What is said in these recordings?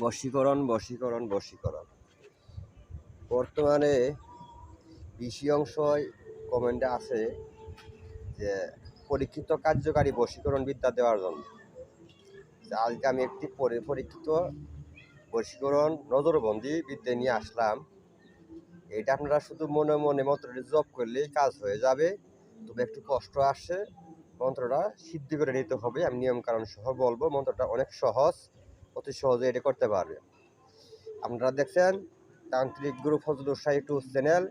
বশীকরণ বশীকরণ বশীকরণ। বর্তমানে বেশি অংশই কমেন্টে আছে যে পরীক্ষিত কার্যকারী বশীকরণ বিদ্যা দেওয়ার জন্য। আজকে আমি একটি পরি- পরীক্ষিত বশীকরণ নজরবন্দি বিদ্যা নিয়ে আসলাম। এটা আপনারা শুধু মনে মনে মন্ত্রটি জপ করলেই কাজ হয়ে যাবে। তবে একটু কষ্ট আসছে মন্ত্রটা সিদ্ধি করে নিতে হবে। আমি নিয়মকানুন সহ বলব, মন্ত্রটা অনেক সহজ। অতি সহজে এটা করতে পারবে। আপনারা দেখছেন তান্ত্রিক গুরু ফজলুর শাহ ইউটিউব চ্যানেল।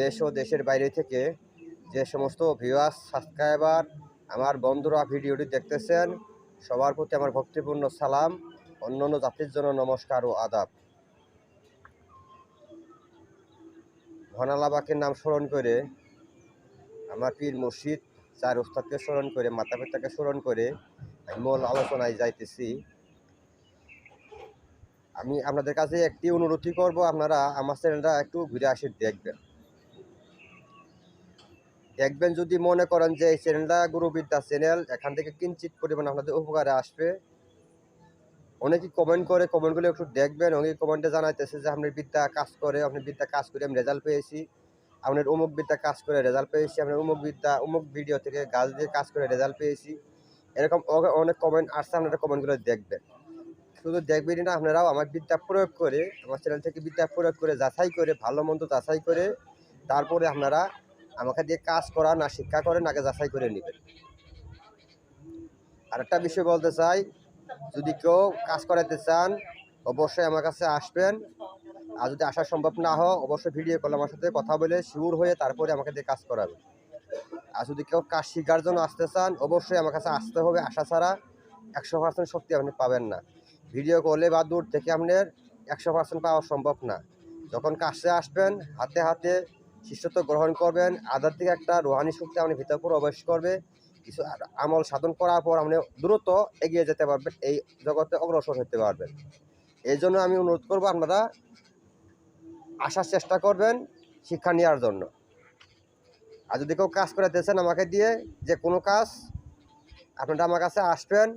দেশ ও দেশের বাইরে থেকে যে সমস্ত ভিউয়ার্স সাবস্ক্রাইবার আমার বন্ধুরা ভিডিওটি দেখতেছেন, সবার প্রতি আমার ভক্তিপূর্ণ সালাম, অন্যান্য জাতির জন্য নমস্কার ও আদাব। ঘনালাবাকের নাম স্মরণ করে, আমার পীর মুর্শিদ, চার উস্তাদকে স্মরণ করে মাতা পিতাকে স্মরণ করে, আমি মূল আলোচনায় যাইতেছি। আমি আপনাদের কাছে একটি অনুরোধই করব, আপনারা আমার চ্যানেলটা একটু ঘুরে আসে দেখবেন। দেখবেন যদি মনে করেন যে এই চ্যানেলটা গুরুবিদ্যা চ্যানেল, এখান থেকে কিঞ্চিত পরিমাণ আপনাদের উপকারে আসবে। অনেকেই কমেন্ট করে কমেন্টগুলো একটু দেখবেন। অনেকে কমেন্টে জানাইতেছে যে আপনার বিদ্যা কাজ করে, আপনার বিদ্যা কাজ করে আমি রেজাল্ট পেয়েছি। আপনার অমুক বিদ্যা কাজ করে রেজাল্ট পেয়েছি, আপনার অমুক বিদ্যা, অমুক ভিডিও থেকে গাছ দিয়ে কাজ করে রেজাল্ট পেয়েছি। এরকম অনেক কমেন্ট আসছে, আপনারা কমেন্টগুলো দেখবেন। শুধু দেখবেনই না, আপনারাও আমার বিদ্যা প্রয়োগ করে, আমার চ্যানেল থেকে বিদ্যা প্রয়োগ করে, যাচাই করে, ভালো মন্দ যাচাই করে, তারপরে আপনারা আমাকে দিয়ে কাজ করা না, শিক্ষা করেন, আগে যাচাই করে নেবেন। আর একটা বিষয় বলতে চাই, যদি কেউ কাজ করাতে চান, অবশ্যই আমার কাছে আসবেন। আর যদি আসা সম্ভব না হয়, অবশ্যই ভিডিও কল আমার সাথে কথা বলে শিওর হয়ে তারপরে আমাকে দিয়ে কাজ করাবে আর যদি কেউ কাজ শেখার জন্য আসতে চান, অবশ্যই আমার কাছে আসতে হবে। আসা ছাড়া একশো পার্সেন্ট শক্তি আপনি পাবেন না। ভিডিও কলে বা দূর থেকে আপনার একশো পার্সেন্ট পাওয়া সম্ভব না। যখন কাছে আসবেন, হাতে হাতে শিষ্যত্ব গ্রহণ করবেন, আধার থেকে একটা রোহানি শক্তি আপনি ভিতর প্রবেশ করবে। কিছু আমল সাধন করার পর আপনি দ্রুত এগিয়ে যেতে পারবেন, এই জগতে অগ্রসর হতে পারবেন। এই জন্য আমি অনুরোধ করব আপনারা আসার চেষ্টা করবেন শিক্ষা নেওয়ার জন্য। আর যদি কেউ কাজ করে করাতেছেন আমাকে দিয়ে, যে কোনো কাজ আপনারা আমার কাছে আসবেন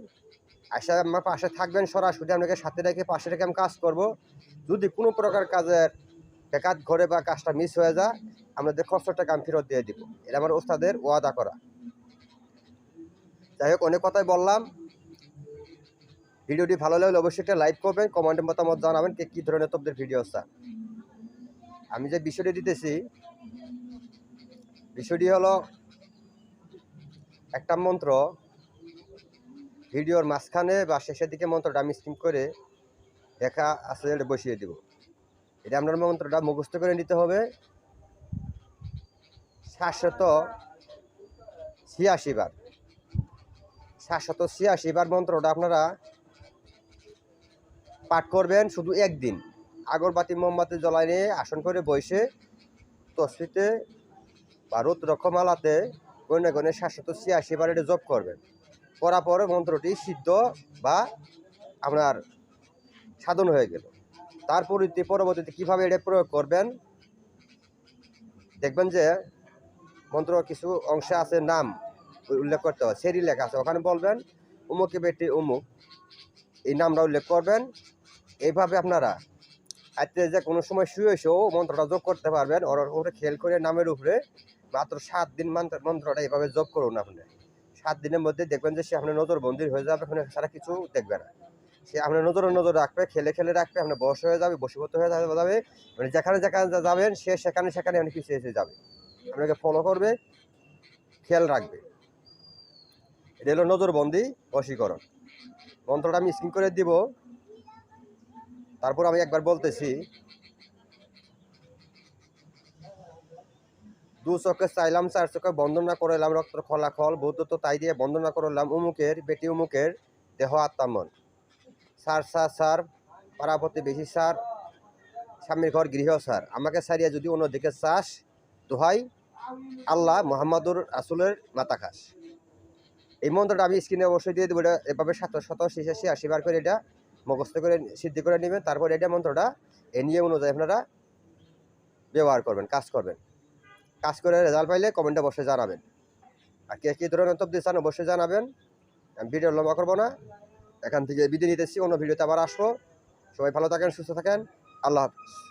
আসে আমার পাশে থাকবেন সরাসরি, আপনাকে সাথে রেখে পাশে রেখে আমি কাজ করব। যদি কোনো প্রকার কাজের বেকাত ঘরে বা কাজটা মিস হয়ে যায় আমাদের খরচ টাকা আমি ফেরত দিয়ে দিব। এটা আমার ওস্তাদের ওয়াদা করা। যাই হোক, অনেক কথাই বললাম। ভিডিওটি ভালো লাগলে অবশ্যই একটা লাইক করবেন কমেন্টের মতামত জানাবেন কে কী ধরনের তবদের ভিডিও চান আমি যে বিষয়টি দিতেছি, বিষয়টি হলো একটা মন্ত্র। ভিডিওর মাঝখানে বা শেষের দিকে মন্ত্রটা আমি স্কিম করে দেখা এটা বসিয়ে দিব। এটা আপনার মন্ত্রটা মুখস্থ করে নিতে হবে। সাতশত ছিয়াশি বার। সাতশত ছিয়াশি বার মন্ত্রটা আপনারা পাঠ করবেন শুধু একদিন। আগরবাতি, মোমবাতি জ্বলাই নিয়ে আসন করে বসে তসফিতে বা রুদ্রক্ষমালাতে গণে গণে সাতশত ছিয়াশি বার এটা জপ করবেন। করার পরে মন্ত্রটি সিদ্ধ বা আপনার সাধন হয়ে গেল। তার পরিবর্তে পরবর্তীতে কীভাবে এটা প্রয়োগ করবেন? দেখবেন যে মন্ত্র কিছু অংশে আছে নাম উল্লেখ করতে হবে সেরি লেখা আছে। ওখানে বলবেন, উমুকে বেটি উমুক এই নামটা উল্লেখ করবেন। এইভাবে আপনারা আজকে যে কোনো সময় শুয়ে শুয়েও মন্ত্রটা যোগ করতে পারবেন। ওর উপরে খেয়াল করে নামের উপরে মাত্র সাত দিন মন্ত্র মন্ত্রটা এইভাবে যোগ করুন আপনি। সাত দিনের মধ্যে দেখবেন যে সে আপনার নজর বন্দির হয়ে যাবে ওখানে সারা কিছু দেখবে না। সে আপনার নজরে নজর রাখবে, খেলে খেলে রাখবে, আপনার বয়স হয়ে যাবে বসীভূত হয়ে যাবে মানে যেখানে যেখানে যাবেন, সে সেখানে সেখানে আপনি পিছিয়ে এসে যাবে। আপনাকে ফলো করবে, খেয়াল রাখবে। এটা হলো নজরবন্দি, বশীকরণ। মন্ত্রটা আমি স্ক্রিন করে দিব। তারপর আমি একবার বলতেছি দু চোখে চাইলাম, চার চোখে বন্দনা করলাম রক্ত খলাখল বৌদ্ধ তাই দিয়ে বন্দনা করলাম উমুকের, বেটি উমুকের দেহ আত্মামন। সার সার সার পারাপতি বেশি সার স্বামীর ঘর গৃহ সার আমাকে সারিয়া যদি অন্যদিকে চাস, দোহাই আল্লাহ মোহাম্মদুর আসুলের মাতা খাস। এই মন্ত্রটা আমি স্ক্রিনে অবশ্যই দিয়ে দেবো, এটা এভাবে সাত শত ছিয়াশি আশি বার করে এটা মুখস্থ করে, সিদ্ধি করে নেবেন। তারপর এটা মন্ত্রটা এ নিয়ম অনুযায়ী আপনারা ব্যবহার করবেন, কাজ করবেন। কাজ করে রেজাল্ট পাইলে কমেন্টে বসে জানাবেন। আর কে কী ধরনের তব দিয়েছেন অবশ্যই জানাবেন। আমি ভিডিও লম্বা করব না। এখান থেকে বিদায় নিতেছি। অন্য ভিডিওতে আবার আসব। সবাই ভালো থাকেন, সুস্থ থাকেন। আল্লাহ হাফিজ।